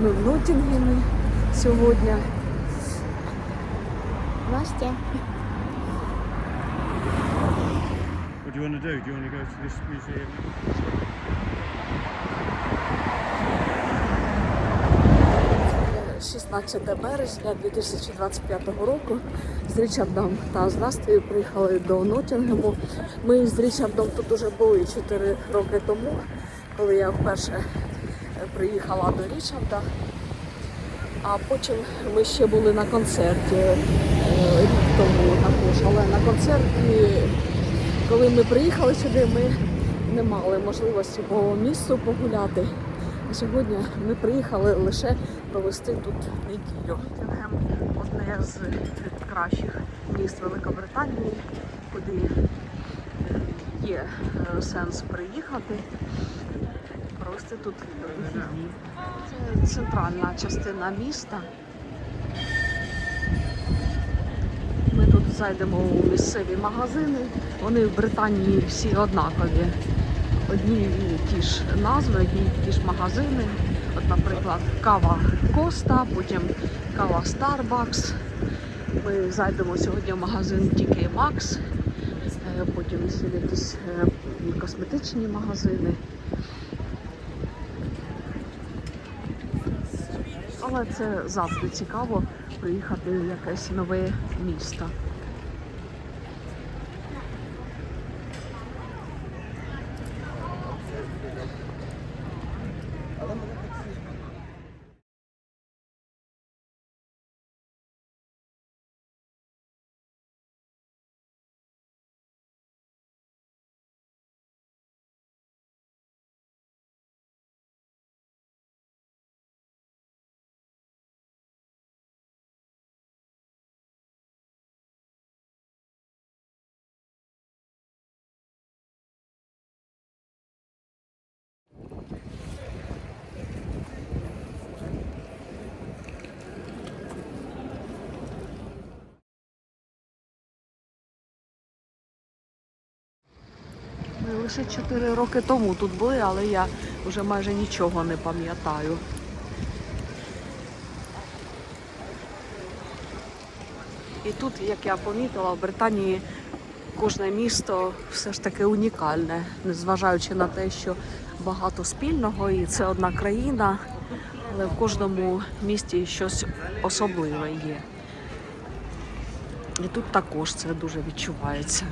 Ми в Ноттінгемі сьогодні. Настя. What do you want to do? Do you want to go to this museum? 16 березня 2025 року з Річардом та з Настею приїхали до Ноттінгему. Ми з Річардом тут уже були 4 роки тому, коли я вперше приїхала до Річарда. А потім ми ще були на концерті е, рік тому також. Але на концерті, коли ми приїхали сюди, ми не мали можливості по місту погуляти. А сьогодні ми приїхали лише провести тут неділю. Тінгем одне з кращих міст Великобританії, куди е, є е, сенс приїхати. Провести тут. Це центральна частина міста. Ми тут зайдемо у місцеві магазини. Вони в Британії всі однакові. Одні і ті ж назви, одні ті ж магазини. От, наприклад, кава Коста, потім кава Starbucks. Ми зайдемо сьогодні в магазин TK Maxx, е, потім якісь е, косметичні магазини. Але це завжди цікаво приїхати в якесь нове місто. Ми лише 4 роки тому тут були, але я вже майже нічого не пам'ятаю. І тут, як я помітила, в Британії кожне місто все ж таки унікальне, незважаючи на те, що багато спільного і це одна країна, але в кожному місті щось особливе є. І тут також це дуже відчувається.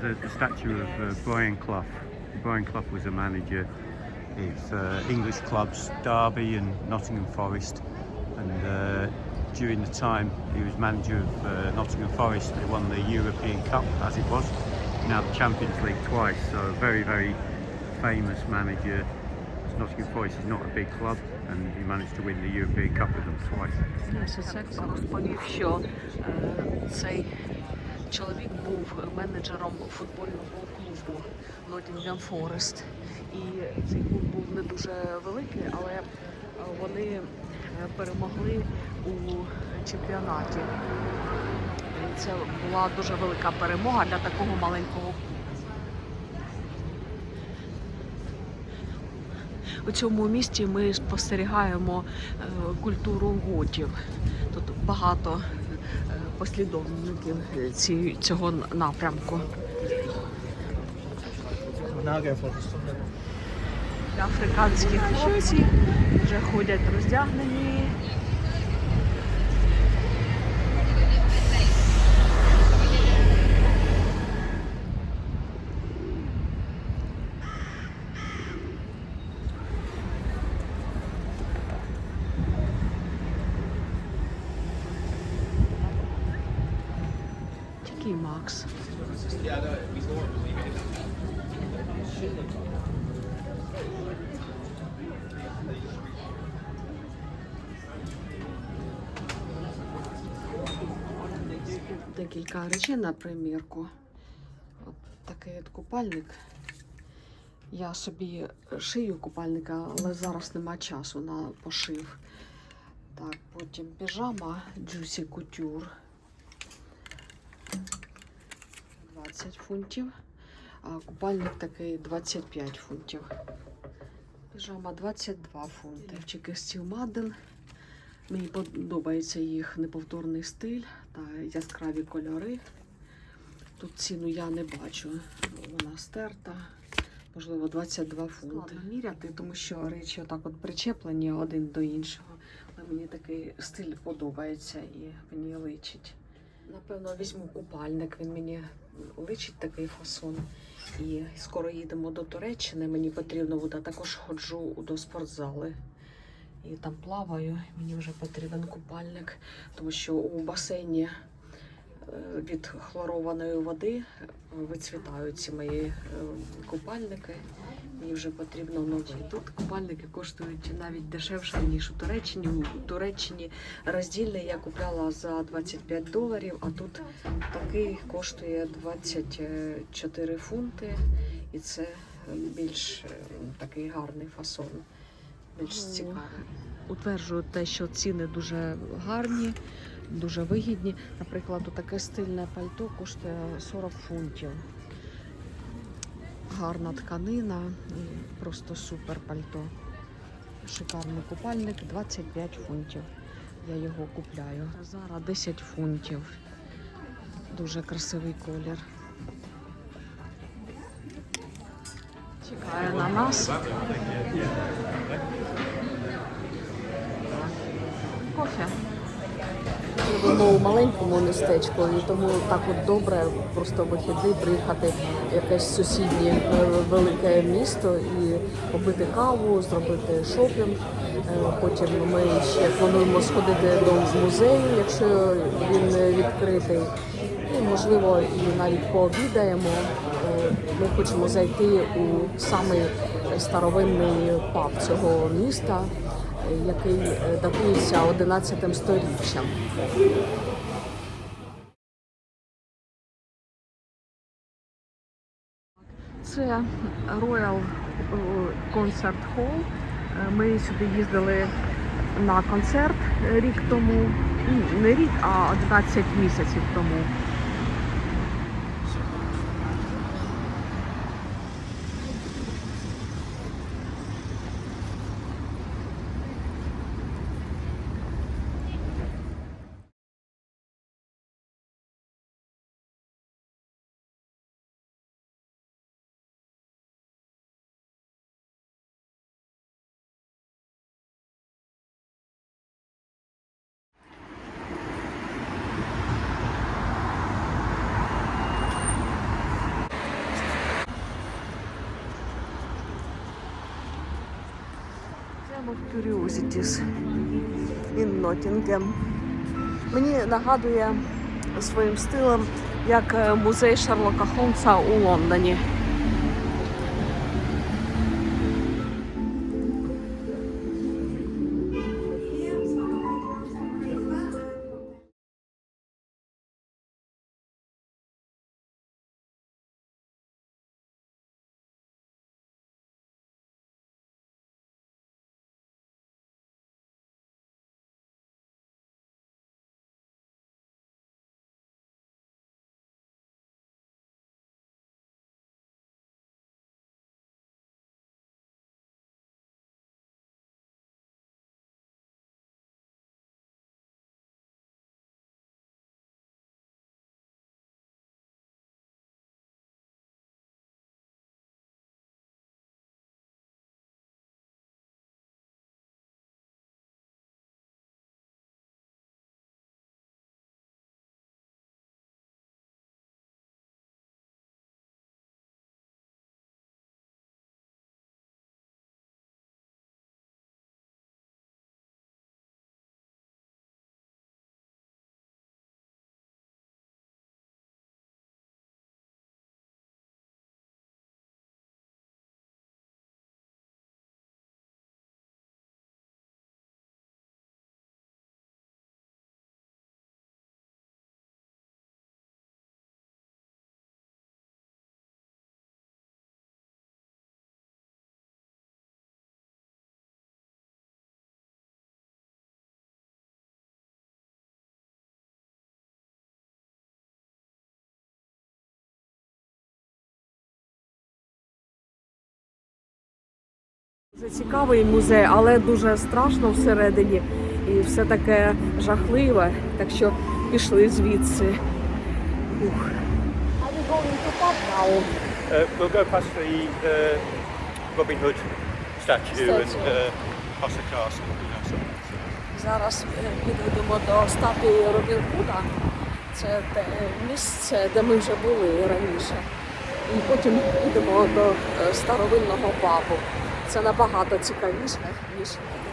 the, the statue of uh, Brian Clough. Brian Clough was a manager of uh, English clubs Derby and Nottingham Forest, and uh, during the time he was manager of uh, Nottingham Forest, they won the European Cup as it was, now the Champions League twice. So a very very famous manager. Nottingham Forest is not a big club, and he managed to win the European Cup with them twice. Yes, exactly. Panie wsio, say чоловік був менеджером футбольного клубу Nottingham Forest. І цей клуб був не дуже великий, але вони е, перемогли у чемпіонаті. Це була дуже велика перемога для такого маленького У цьому місті ми спостерігаємо е, культуру готів. Тут багато послідовників ці, цього напрямку. Африканські хлопці вже ходять роздягнені. Такий Макс. Декілька речей на примірку. От такий от купальник. Я собі шию купальника, але зараз нема часу на пошив. Так, потім піжама Juicy Couture. 20 фунтів. А купальник такий 25 фунтів. Піжама 22 фунти. Чики Steel Madden. Мені подобається їх неповторний стиль та яскраві кольори. Тут ціну я не бачу. Вона стерта. Можливо, 22 фунти. Міряти, тому що речі отак от причеплені один до іншого. Але мені такий стиль подобається і мені личить. Напевно, візьму купальник, він мені личить такий фасон. І скоро їдемо до Туреччини. Мені потрібно буде також ходжу до спортзали. І там плаваю. Мені вже потрібен купальник, тому що у басейні е, від хлорованої води вицвітають ці мої е, купальники. Мені вже потрібно новий. Тут купальники коштують навіть дешевше, ніж у Туреччині. У Туреччині роздільний я купляла за 25 доларів, а тут такий коштує 24 фунти. І це більш е, такий гарний фасон, більш цікавий. Утверджую те, що ціни дуже гарні, дуже вигідні. Наприклад, таке стильне пальто коштує 40 фунтів. Гарна тканина, і просто супер пальто. Шикарний купальник 25 фунтів. Я його купляю. Зараз 10 фунтів. Дуже красивий колір. Чекає на нас. Кофе. Живемо у маленькому містечку, і тому так от добре просто вихідний приїхати в якесь сусіднє е, велике місто і попити каву, зробити шопінг. Е, Потім ми ще плануємо сходити до музею, якщо він відкритий. І можливо і навіть пообідаємо. Е, Ми хочемо зайти у самий старовинний паб цього міста, який е, датується 11 сторіччям. Це Royal е, Concert Hall. Е, Ми сюди їздили на концерт рік тому. Не рік, а 11 місяців тому. Of Curiosities in Nottingham. Мені нагадує своїм стилем як е, музей Шерлока Холмса у Лондоні. Дуже цікавий музей, але дуже страшно всередині і все таке жахливе. Так що пішли звідси. Ух. Uh, we'll go past the uh, Robin Hood statue, and Statue. uh, past the castle. You know, so. Зараз підійдемо до статуї Робін Гуда. Це те місце, де ми вже були раніше. І потім йдемо до е, старовинного пабу. Це набагато цікавіше, ніж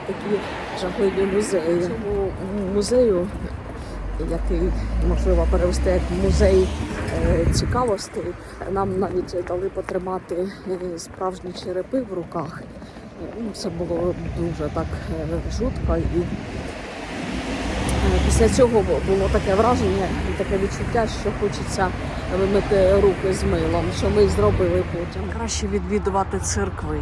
такі жахливі музеї. Цьому музею, який можливо перевести як музей е, цікавостей, нам навіть дали потримати е, справжні черепи в руках. Ну, Це було дуже так е, жутко і Після цього було таке враження і таке відчуття, що хочеться вимити руки з милом, що ми зробили потім. Краще відвідувати церкви.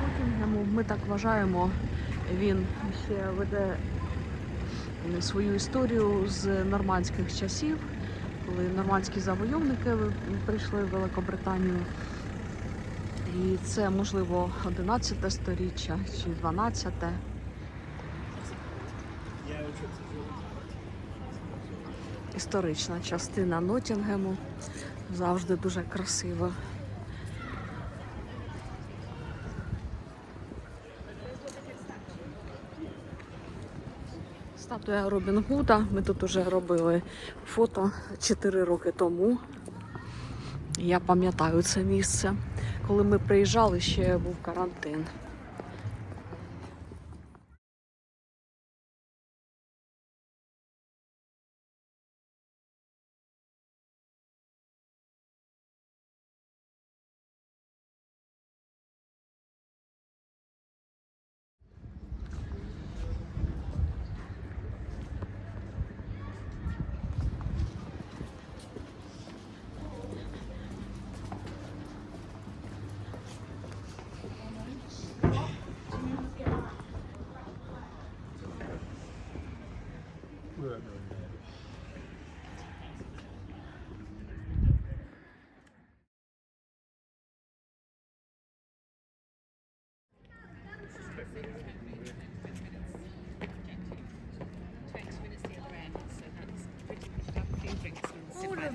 Ноттінгему, Ми так вважаємо, він ще веде свою історію з нормандських часів, коли нормандські завойовники прийшли в Великобританію. І це можливо 11 сторіччя чи 12. Історична частина Ноттінгему завжди дуже красива. Статуя Робін Гуда. Ми тут вже робили фото 4 роки тому. Я пам'ятаю це місце. Коли ми приїжджали, ще був карантин. twenty minutes the other end, so that's pretty much have a few drinks and sit by them, and then we can watch На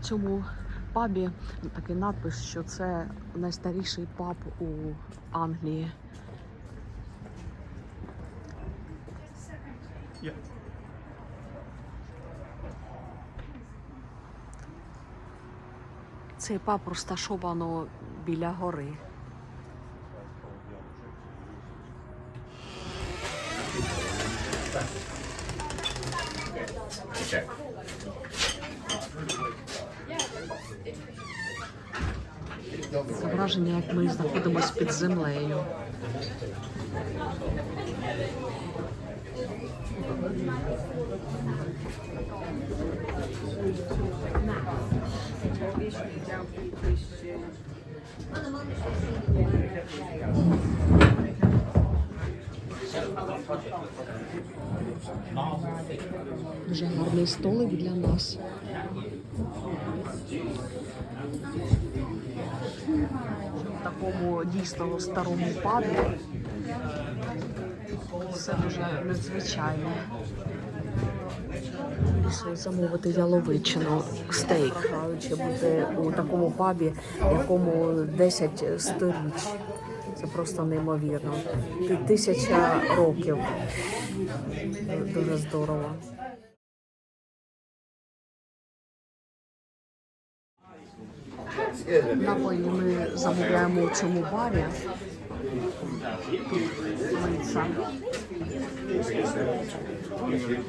цьому пабі такий надпис, що це найстаріший паб у Англії. Yeah. Цей паб розташовано біля гори. Це враження, як ми знаходимося під землею. Дуже гарний столик для нас. В такому дійсно старому пабі. Все дуже незвичайне. Замовити яловичину, стейк. Бажаючи бути у такому пабі, якому 10 сторіч. Це просто неймовірно. Ти- Тисяча років. Дуже здорово. Напої ми замовляємо у цьому барі.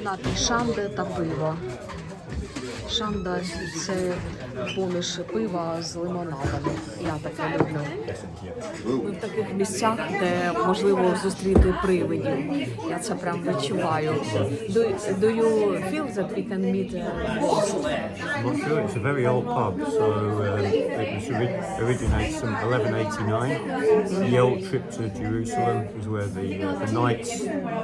Напій шанди та пиво. Шанда це поміж пива з лимонадом. Я таке люблю. Ми в таких місцях, де можливо зустріти привидів. Я це прям відчуваю. Do, do you feel that we can meet uh, ghosts? Not sure. It's a very old pub, so um, it was ori- originates from 1189. The old trip to Jerusalem was where the, uh, the knights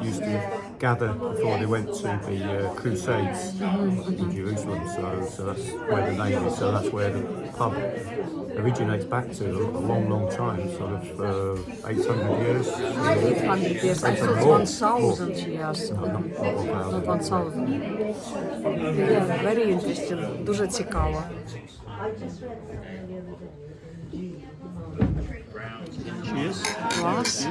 used to gather before they went to the uh, Crusades in Jerusalem. So, so that's where the name is. So that's where the pub originates back to a long, long time, sort of uh, 800 years. 800 years. I thought 1000 years. No, not, not 1000. Not 1000. Yeah, very interesting. Дуже цікаво. Cheers. Клас.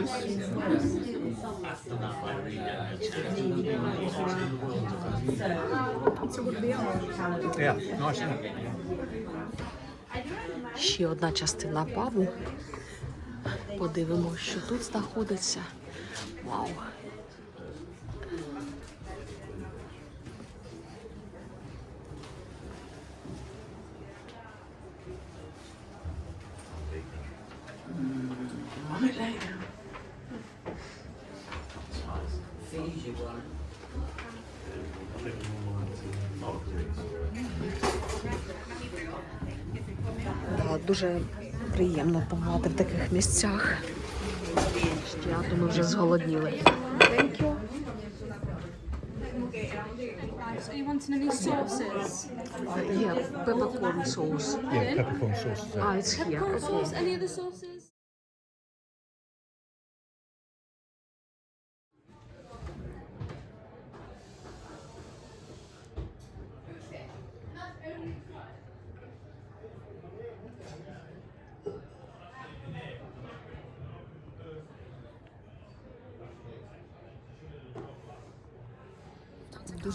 Ще одна частина пабу. Подивимося, що тут знаходиться. Вау. Дуже приємно побувати в таких місцях. Ще я думаю, вже зголодніли. So you wanting any sauces? Є пепперкорн соус. Yeah, peppercorn sauce. is А, it's here. Corn Okay. sauce? Any other sauces?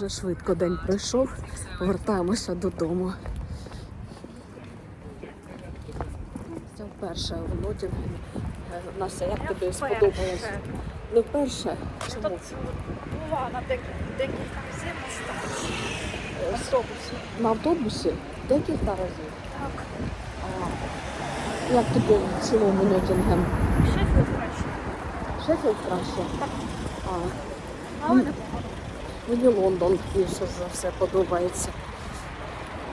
Дуже швидко день пройшов. Повертаємося додому. Це вперше в. Е, Настя, як тобі сподобалось? Не вперше. Чому? Була на декілька разів на автобусі. На автобусі декілька разів. Так, А, як тобі в цілому Нотінгем? Шеффілд краще. Шеффілд краще? А, Але м, мені Лондон більше за все подобається.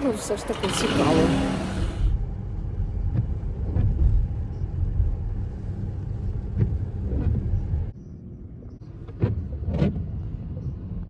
Ну, все ж таки цікаво.